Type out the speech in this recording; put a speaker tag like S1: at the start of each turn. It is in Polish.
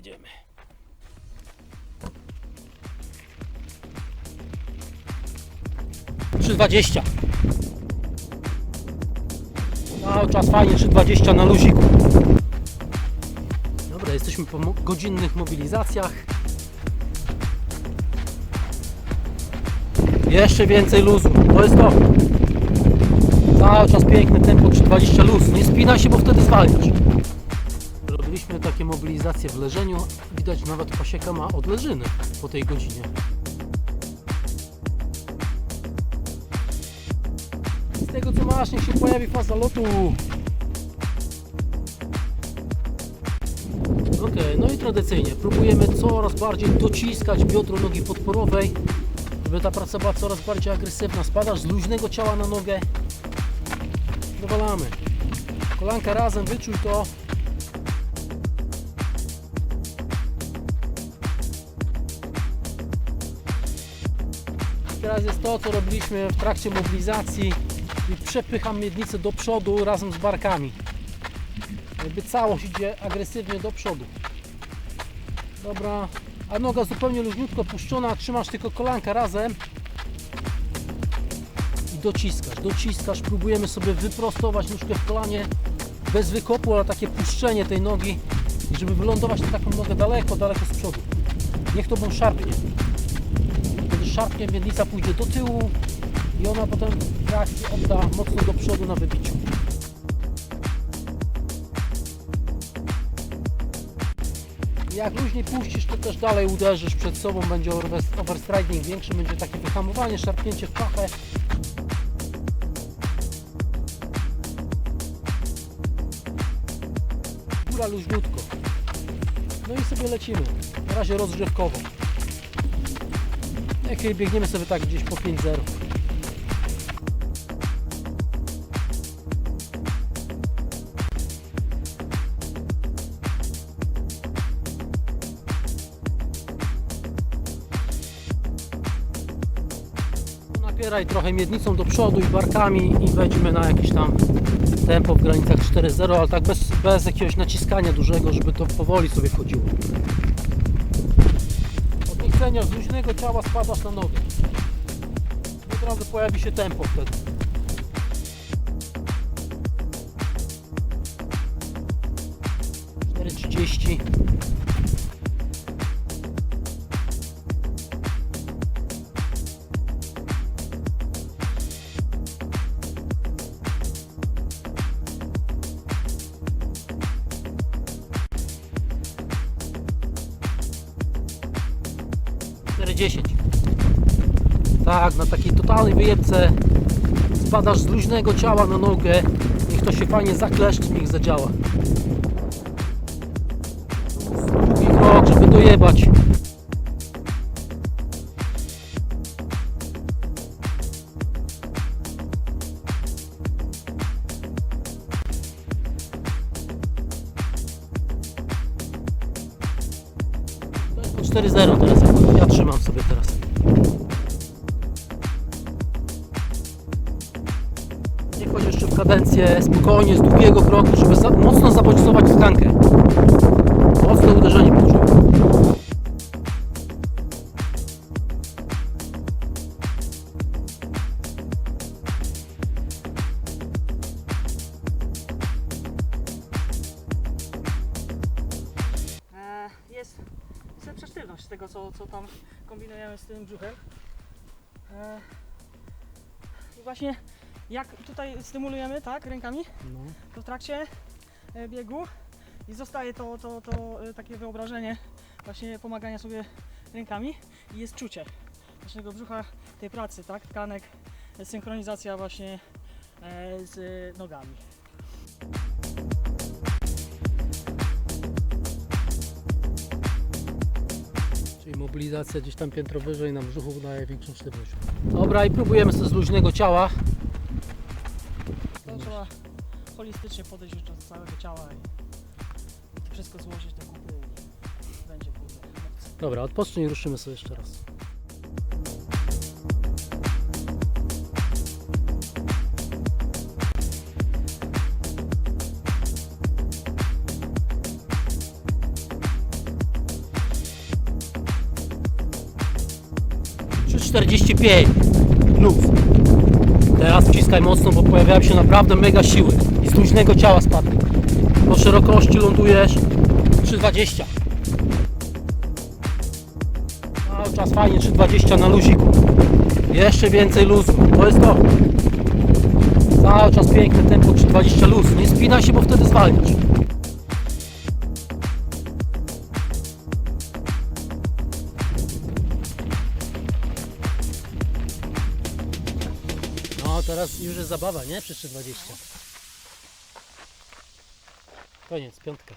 S1: jedziemy. Dwadzieścia. Cały czas fajnie, 3,20 na luziku. Dobra, jesteśmy po godzinnych mobilizacjach. Jeszcze więcej luzu. To jest to. Cały czas piękne tempo 3,20 luz. Nie spinaj się, bo wtedy zwalniasz. Takie mobilizacje w leżeniu. Widać nawet pasieka ma odleżyny po tej godzinie. Z tego co masz, niech się pojawi faza lotu. Ok, no i tradycyjnie próbujemy coraz bardziej dociskać biodro nogi podporowej, żeby ta praca była coraz bardziej agresywna. Spadasz z luźnego ciała na nogę, dowalamy. Kolanka razem, wyczuj to. Teraz jest to, co robiliśmy w trakcie mobilizacji i przepycham miednicę do przodu razem z barkami. Jakby całość idzie agresywnie do przodu. Dobra, a noga zupełnie luźniutko puszczona, trzymasz tylko kolanka razem i dociskasz, dociskasz, próbujemy sobie wyprostować nóżkę w kolanie bez wykopu, ale takie puszczenie tej nogi, żeby wylądować na taką nogę daleko, daleko z przodu. Niech to bądź szarpnie. Szarpnie, miednica pójdzie do tyłu i ona potem w reakcji odda mocno do przodu na wybiciu. Jak luźniej puścisz, to też dalej uderzysz przed sobą, będzie overs- overstriding większy, będzie takie wyhamowanie, szarpnięcie w pachę. Góra luźniutko. No i sobie lecimy. Na razie rozgrzewkowo. Jak biegniemy sobie tak gdzieś po 5-0. Napieraj trochę miednicą do przodu i barkami i wejdźmy na jakieś tam tempo w granicach 4.0, ale tak bez, bez jakiegoś naciskania dużego, żeby to powoli sobie chodziło. Od niechcenia z luźnego ciała spadasz na nogę. Od razu pojawi się tempo wtedy. Trzydzieści. Cztery dziesięć. Tak, na takiej totalnej wyjebce spadasz z luźnego ciała na nogę. Niech to się fajnie zakleszczy, niech zadziała. 4-0 teraz. Ja trzymam sobie teraz. Nie wchodź jeszcze w kadencję, spokojnie, z długiego kroku, żeby za, mocno zabodźcować tkankę. Mocne uderzenie poczuł.
S2: E, jest, jest lepsza sztywność z tego, co, co tam kombinujemy z tym brzuchem. E, I właśnie jak tutaj stymulujemy, tak, rękami,
S1: No.
S2: to w trakcie e, biegu i zostaje to, to, to e, takie wyobrażenie właśnie pomagania sobie rękami i jest czucie naszego brzucha, tej pracy, tak, tkanek, synchronizacja właśnie z nogami.
S1: Mobilizacja gdzieś tam piętro wyżej na brzuchu daje większą sztywność. Dobra i próbujemy sobie z luźnego ciała.
S2: To trzeba holistycznie podejść do całego ciała i wszystko złożyć do kupy i będzie moc.
S1: Dobra, odpocznij i ruszymy sobie jeszcze raz. 345 luz. Teraz wciskaj mocno, bo pojawiają się naprawdę mega siły i z luźnego ciała spadnie. Po szerokości lądujesz 320. Cały czas fajnie 320 na luziku. Jeszcze więcej luzu. To jest to. Cały czas piękne tempo 320 luz. Nie spinaj się, bo wtedy zwalniasz. Teraz już jest zabawa, nie? Przy 320. Koniec, piątka.